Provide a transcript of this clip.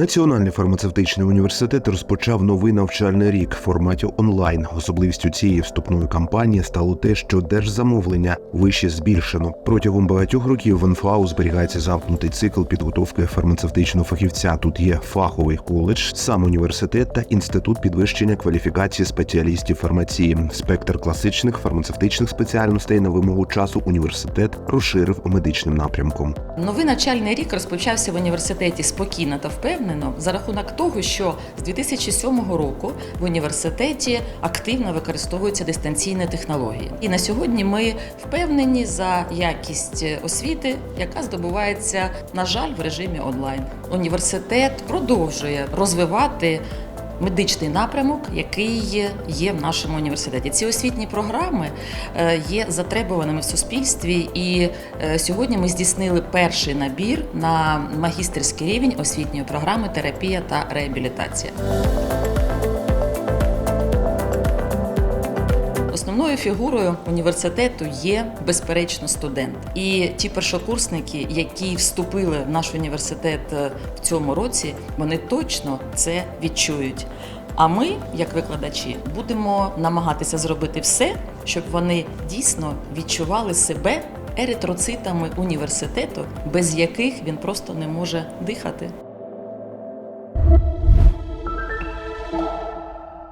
Національний фармацевтичний університет розпочав новий навчальний рік в форматі онлайн. Особливістю цієї вступної кампанії стало те, що держзамовлення вище збільшено. Протягом багатьох років в НФАУ зберігається замкнутий цикл підготовки фармацевтичного фахівця. Тут є фаховий коледж, сам університет та інститут підвищення кваліфікації спеціалістів фармації. Спектр класичних фармацевтичних спеціальностей на вимогу часу університет розширив медичним напрямком. Новий навчальний рік розпочався в університеті спокійно та впевнено за рахунок того, що з 2007 року в університеті активно використовуються дистанційні технології. І на сьогодні ми впевнені за якість освіти, яка здобувається, на жаль, в режимі онлайн. Університет продовжує розвивати. Медичний напрямок, який є в нашому університеті, ці освітні програми е, є затребуваними в суспільстві, і е, сьогодні ми здійснили перший набір на магістерський рівень освітньої програми терапія та реабілітація. Ключовою фігурою університету є безперечно студент. І ті першокурсники, які вступили в наш університет е, в цьому році, вони точно це відчують. А ми, як викладачі, будемо намагатися зробити все, щоб вони дійсно відчували себе еритроцитами університету, без яких він просто не може дихати.